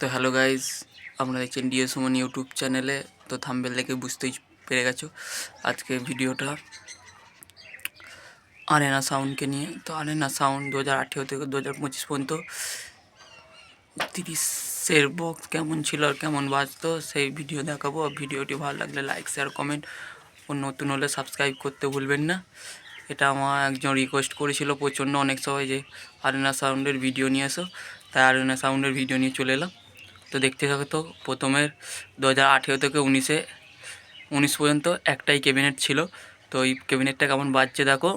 তো hello guys আপনারা দেখছেন ডিএ সুমন ইউটিউব চ্যানেলে। তো থাম্বেল দেখে বুঝতেই পেরে গেছো আজকে ভিডিওটা। আরেনা সাউন্ডকে নিয়ে। তো আরেনা সাউন্ড দু হাজার আঠেরো থেকে দু হাজার পঁচিশ পর্যন্ত। তিরিশের বক্স কেমন ছিল আর কেমন বাজতো সেই ভিডিও দেখাবো। ভিডিওটি ভালো লাগলে লাইক শেয়ার কমেন্ট ও নতুন হলে সাবস্ক্রাইব করতে ভুলবেন না। এটা আমার একজন রিকোয়েস্ট করেছিল প্রচণ্ড অনেক সবাই যে আরেনা সাউন্ডের ভিডিও নিয়ে এসো। তাই আরেনা সাউন্ডের ভিডিও নিয়ে চলে এলাম। তো দেখতে থাকো তো, প্রথমের দু হাজার আঠেরো থেকে উনিশে, উনিশ পর্যন্ত একটাই ক্যাবিনেট ছিল। তো এই ক্যাবিনেটটা কেমন বাজছে দেখো।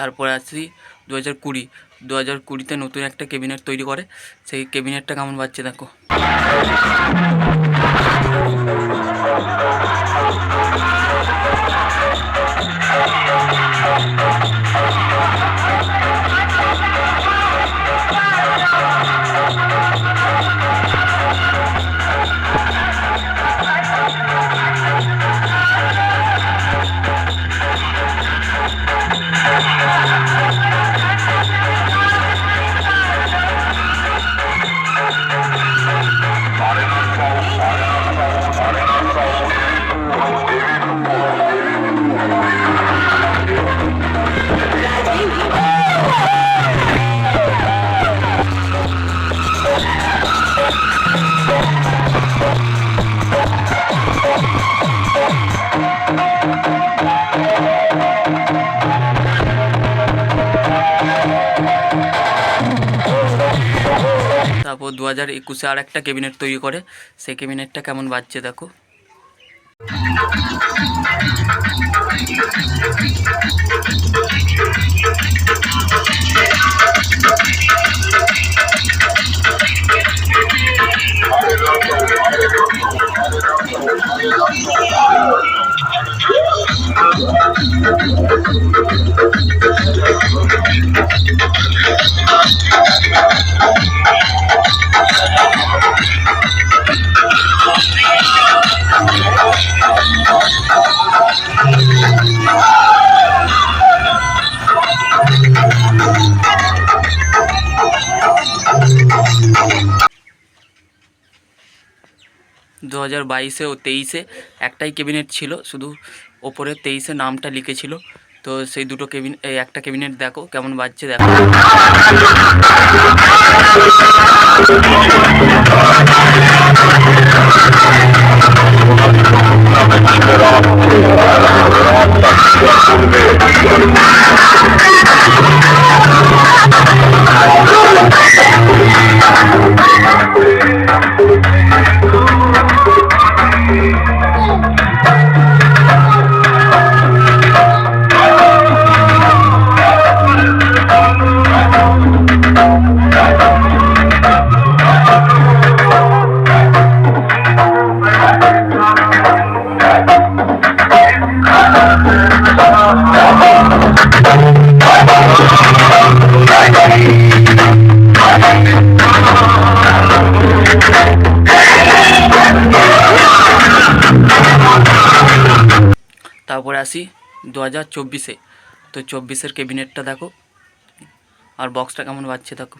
তারপরে আসি দু হাজার কুড়ি। দু হাজার কুড়িতে নতুন একটা ক্যাবিনেট তৈরি করে। সেই ক্যাবিনেটটা কেমন বাচ্চা দেখো। হাজার একুশে আর একটা ক্যাবিনেট তৈরি করে। সেই ক্যাবিনেটটা কেমন বাজছে দেখো। দু হাজার বাইশে ও তেইশে একটাই ক্যাবিনেট ছিল, শুধু ওপরে তেইশে নামটা লিখেছিল। তো সেই দুটো কেবিন এই একটা ক্যাবিনেট দেখো, কেমন বাজছে দেখো। তারপরে আসি দু হাজার চব্বিশে। তো চব্বিশের ক্যাবিনেটটা দেখো। আর বক্সটা কেমন বাজছে দেখো।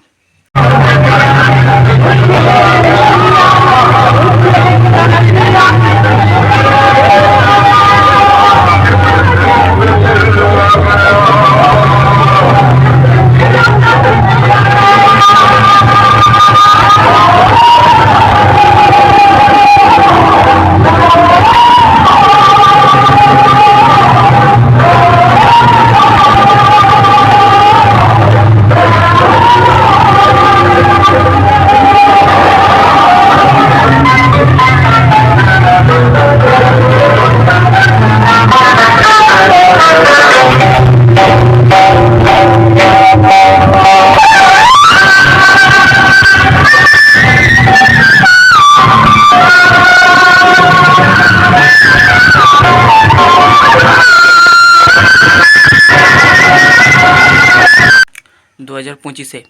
পঁচিশে।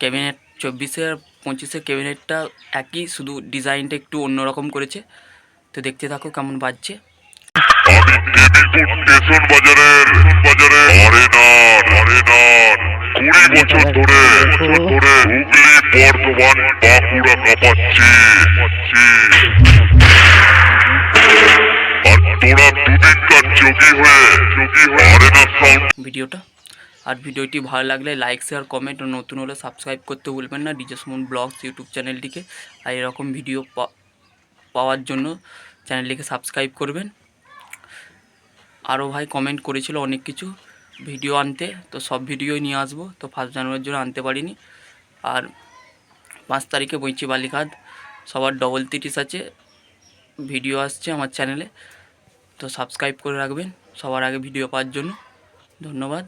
ক্যাবিনেট চব্বিশে আর পঁচিশে ক্যাবিনেটটা একই, শুধু ডিজাইনটা একটু অন্যরকম করেছে। তো দেখতে থাকো কেমন বাজছে। ভিডিওটা আর ভিডিওটি ভালো লাগলে লাইক শেয়ার কমেন্ট ও নতুন হলে সাবস্ক্রাইব করতে ভুলবেন না। ডিজে সুমন ব্লগস ইউটিউব চ্যানেলটিকে আর এরকম ভিডিও পাওয়ার জন্য চ্যানেলটিকে সাবস্ক্রাইব করবেন। আরও ভাই কমেন্ট করেছিল অনেক কিছু ভিডিও আনতে, তো সব ভিডিওই নিয়ে আসব। তো ফার্স্ট জানুয়ারির জন্য আনতে পারিনি। আর পাঁচ তারিখে বইচি বালিঘাট সবার ডবল তিরিশ আছে। ভিডিও আসছে আমার চ্যানেলে তো সাবস্ক্রাইব করে রাখবেন সবার আগে ভিডিও পাওয়ার জন্য। ধন্যবাদ।